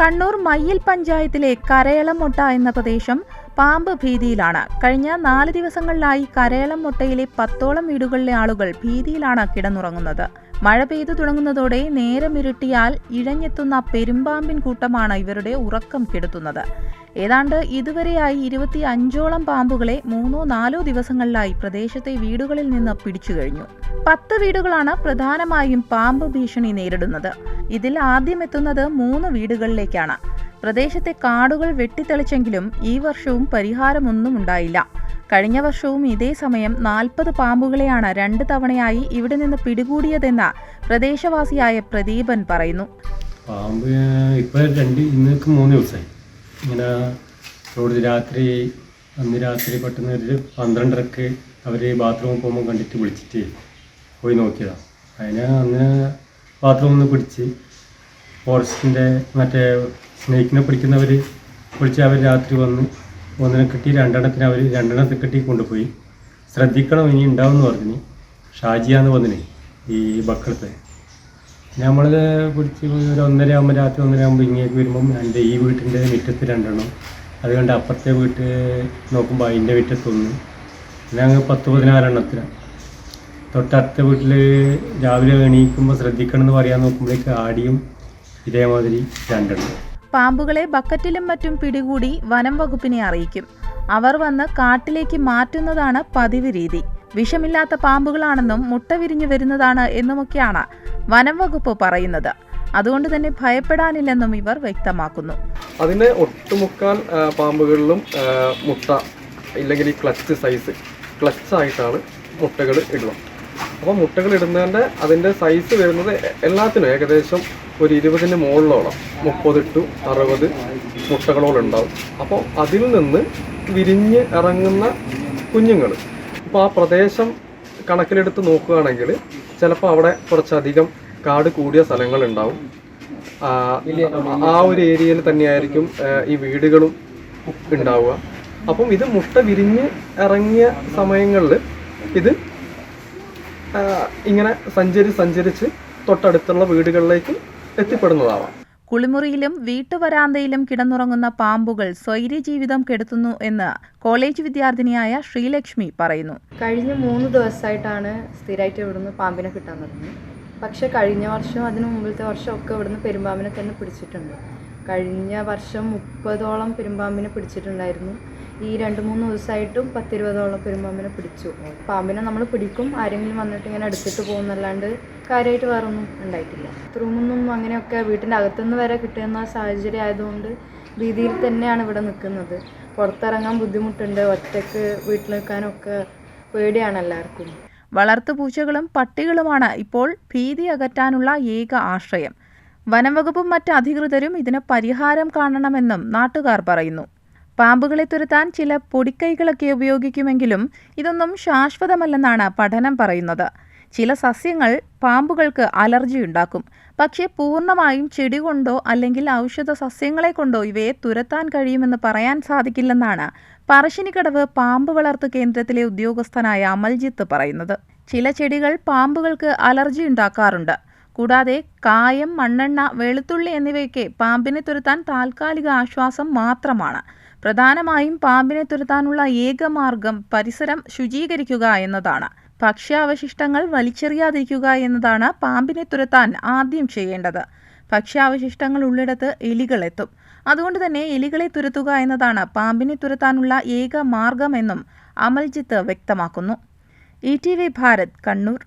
കണ്ണൂർ മയ്യിൽ പഞ്ചായത്തിലെ കരയളം മുട്ട എന്ന പ്രദേശം പാമ്പ് ഭീതിയിലാണ്. കഴിഞ്ഞ നാല് ദിവസങ്ങളിലായി കരയളം മുട്ടയിലെ പത്തോളം വീടുകളിലെ ആളുകൾ ഭീതിയിലാണ് കിടന്നുറങ്ങുന്നത്. മഴ പെയ്തു തുടങ്ങുന്നതോടെ നേരമിരുട്ടിയാൽ ഇഴഞ്ഞെത്തുന്ന പെരുമ്പാമ്പിൻ കൂട്ടമാണ് ഇവരുടെ ഉറക്കം കെടുത്തുന്നത്. ഏതാണ്ട് ഇതുവരെയായി ഇരുപത്തി അഞ്ചോളം പാമ്പുകളെ മൂന്നോ നാലോ ദിവസങ്ങളിലായി പ്രദേശത്തെ വീടുകളിൽ നിന്ന് പിടിച്ചു കഴിഞ്ഞു പത്ത് വീടുകളാണ് പ്രധാനമായും പാമ്പ് ഭീഷണി നേരിടുന്നത്. ഇതിൽ ആദ്യം എത്തുന്നത് മൂന്ന് വീടുകളിലേക്കാണ്. പ്രദേശത്തെ കാടുകൾ വെട്ടിത്തെളിച്ചെങ്കിലും ഈ വർഷവും പരിഹാരമൊന്നും ഉണ്ടായില്ല. കഴിഞ്ഞ വർഷവും ഇതേ സമയം നാൽപ്പത് പാമ്പുകളെയാണ് രണ്ട് തവണയായി ഇവിടെ നിന്ന് പിടികൂടിയതെന്ന് പ്രദേശവാസിയായ പ്രദീപൻ പറയുന്നു. പാമ്പ് ഇപ്പൊ രണ്ട് ഇന്നേക്ക് മൂന്ന് ദിവസമായി. ഇങ്ങനെ റോഡ് രാത്രി അന്ന് രാത്രി പെട്ടെന്ന് ഒരു പന്ത്രണ്ടരക്ക് അവർ ബാത്റൂമിൽ പോകുമ്പോൾ കണ്ടിട്ട് വിളിച്ചിട്ട് പോയി നോക്കിയതാണ് അതിനെ അന്ന് ബാത്റൂമിൽ നിന്ന് പിടിച്ച് ഫോറസ്റ്റിന്റെ മറ്റേ സ്നേക്കിനെ പിടിക്കുന്നവർ പിടിച്ച് അവർ രാത്രി വന്ന് ഒന്നിനെ കിട്ടി രണ്ടെണ്ണത്തിന് അവർ രണ്ടെണ്ണത്തിൽ കിട്ടി കൊണ്ടുപോയി. ശ്രദ്ധിക്കണം ഇനി ഉണ്ടാവും എന്ന് പറഞ്ഞു ഷാജിയാന്ന് വന്നിന് ഈ ബക്കളത്തെ. നമ്മൾ പിടിച്ച് ഒരു ഒന്നര ആകുമ്പോൾ രാത്രി ഒന്നര ആകുമ്പോൾ ഇങ്ങേക്ക് വരുമ്പം എന്റെ ഈ വീട്ടിന്റെ മുറ്റത്ത് രണ്ടെണ്ണം. അതുകൊണ്ട് അപ്പുറത്തെ വീട്ട് നോക്കുമ്പോൾ അതിന്റെ മുറ്റത്തൊന്ന്. പിന്നെ അങ്ങ് പത്ത് പതിനാറെണ്ണത്തിനാണ് തൊട്ടടുത്ത വീട്ടിൽ രാവിലെ എണീക്കുമ്പോൾ ശ്രദ്ധിക്കണം എന്ന് പറയാൻ നോക്കുമ്പോഴേക്ക് ആടിയും ഇതേമാതിരി രണ്ടെണ്ണം. പാമ്പുകളെ ബക്കറ്റിലും മറ്റും പിടികൂടി വനം വകുപ്പിനെ അറിയിക്കും. അവർ വന്ന് കാട്ടിലേക്ക് മാറ്റുന്നതാണ് പതിവ് രീതി. വിഷമില്ലാത്ത പാമ്പുകളാണെന്നും മുട്ട വിരിഞ്ഞു വരുന്നതാണ് എന്നുമൊക്കെയാണ് വനം വകുപ്പ് പറയുന്നത്. അതുകൊണ്ട് തന്നെ ഭയപ്പെടാനില്ലെന്നും ഇവർ വ്യക്തമാക്കുന്നു. അതിനെ ഒട്ടുമുക്കാൽ പാമ്പുകളിലും മുട്ട ഇല്ലെങ്കിൽ ഈ ക്ലച്ച് സൈസ് ക്ലച്ച് ആയിട്ടാണ് മുട്ടകൾ ഇടുക അപ്പോൾ മുട്ടകൾ ഇടുന്നതിന്റെ അതിന്റെ സൈസ് വരുന്നത് എല്ലാത്തിനും ഏകദേശം ഒരു ഇരുപതിന് മുകളിലോളം. മുപ്പത് ടു അറുപത് മുട്ടകളോളം ഉണ്ടാവും. അപ്പോൾ അതിൽ നിന്ന് വിരിഞ്ഞ് ഇറങ്ങുന്ന കുഞ്ഞുങ്ങൾ. ഇപ്പോൾ ആ പ്രദേശം കണക്കിലെടുത്ത് നോക്കുകയാണെങ്കിൽ ചിലപ്പോൾ അവിടെ കുറച്ചധികം കാട് കൂടിയ സ്ഥലങ്ങളുണ്ടാവും ആ, ഒരു ഏരിയയിൽ തന്നെയായിരിക്കും ഈ വീടുകളും ഉണ്ടാവുക. അപ്പം ഇത് മുട്ട വിരിഞ്ഞ് ഇറങ്ങിയ സമയങ്ങളിൽ ഇത് ഇങ്ങനെ സഞ്ചരിച്ച് സഞ്ചരിച്ച് തൊട്ടടുത്തുള്ള വീടുകളിലേക്ക് എത്തിപ്പെടുന്നതാവാം. കുളിമുറിയിലും വീട്ടുവരാന്തയിലും കിടന്നുറങ്ങുന്ന പാമ്പുകൾ സ്വൈര്യ ജീവിതം കെടുത്തുന്നു എന്ന് കോളേജ് വിദ്യാർത്ഥിനിയായ ശ്രീലക്ഷ്മി പറയുന്നു. കഴിഞ്ഞ മൂന്ന് ദിവസമായിട്ടാണ് സ്ഥിരമായിട്ട് ഇവിടുന്ന് പാമ്പിനെ കിട്ടാൻ തുടങ്ങി. പക്ഷെ കഴിഞ്ഞ വർഷം അതിന് മുമ്പിലത്തെ ഒക്കെ ഇവിടുന്ന് പെരുമ്പാമ്പിനെ തന്നെ പിടിച്ചിട്ടുണ്ട്. കഴിഞ്ഞ വർഷം മുപ്പതോളം പെരുമ്പാമ്പിനെ പിടിച്ചിട്ടുണ്ടായിരുന്നു. ഈ രണ്ട് മൂന്ന് ദിവസമായിട്ടും പത്തിരുപതോളം പെരുമ്പാമ്പിനെ പിടിച്ചു. പാമ്പിനെ നമ്മൾ പിടിക്കും. ആരെങ്കിലും വന്നിട്ട് ഇങ്ങനെ എടുത്തിട്ട് പോകുന്നല്ലാണ്ട് കാര്യമായിട്ട് വേറെ ഒന്നും ഉണ്ടായിട്ടില്ല. റൂമൊന്നും അങ്ങനെയൊക്കെ വീട്ടിന്റെ അകത്തുനിന്ന് വരെ കിട്ടുന്ന സാഹചര്യം ആയതുകൊണ്ട് ഭീതിയിൽ തന്നെയാണ് ഇവിടെ നിൽക്കുന്നത്. പുറത്തിറങ്ങാൻ ബുദ്ധിമുട്ടുണ്ട്. ഒറ്റയ്ക്ക് വീട്ടിൽ നിൽക്കാനൊക്കെ പേടിയാണ് എല്ലാവർക്കും. വളർത്തു പൂച്ചകളും പട്ടികളുമാണ് ഇപ്പോൾ ഭീതി അകറ്റാനുള്ള ഏക ആശ്രയം. വനംവകുപ്പും മറ്റ് അധികൃതരും ഇതിന് പരിഹാരം കാണണമെന്നും നാട്ടുകാർ പറയുന്നു. പാമ്പുകളെ തുരത്താൻ ചില പൊടിക്കൈകളൊക്കെ ഉപയോഗിക്കുമെങ്കിലും ഇതൊന്നും ശാശ്വതമല്ലെന്നാണ് പഠനം പറയുന്നത്. ചില സസ്യങ്ങൾ പാമ്പുകൾക്ക് അലർജി ഉണ്ടാക്കും. പക്ഷേ പൂർണമായും ചെടി കൊണ്ടോ അല്ലെങ്കിൽ ഔഷധ സസ്യങ്ങളെ കൊണ്ടോ ഇവയെ തുരത്താൻ കഴിയുമെന്ന് പറയാൻ സാധിക്കില്ലെന്നാണ് പറശ്ശിനിക്കടവ് പാമ്പ് വളർത്തു കേന്ദ്രത്തിലെ ഉദ്യോഗസ്ഥനായ അമൽജിത്ത് പറയുന്നത്. ചില ചെടികൾ പാമ്പുകൾക്ക് അലർജി ഉണ്ടാക്കാറുണ്ട്. കൂടാതെ കായം മണ്ണെണ്ണ വെളുത്തുള്ളി എന്നിവയൊക്കെ പാമ്പിനെ തുരത്താൻ താൽക്കാലിക ആശ്വാസം മാത്രമാണ്. പ്രധാനമായും പാമ്പിനെ തുരത്താനുള്ള ഏക മാർഗം പരിസരം ശുചീകരിക്കുക എന്നതാണ്. ഭക്ഷ്യാവശിഷ്ടങ്ങൾ വലിച്ചെറിയാതിരിക്കുക എന്നതാണ് പാമ്പിനെ തുരത്താൻ ആദ്യം ചെയ്യേണ്ടത്. ഭക്ഷ്യാവശിഷ്ടങ്ങൾ ഉള്ളിടത്ത് എലികളെത്തും അതുകൊണ്ട് തന്നെ എലികളെ തുരത്തുക എന്നതാണ് പാമ്പിനെ തുരത്താനുള്ള ഏക മാർഗമെന്നും അമൽജിത്ത് വ്യക്തമാക്കുന്നു. E T V Bharat Kannur.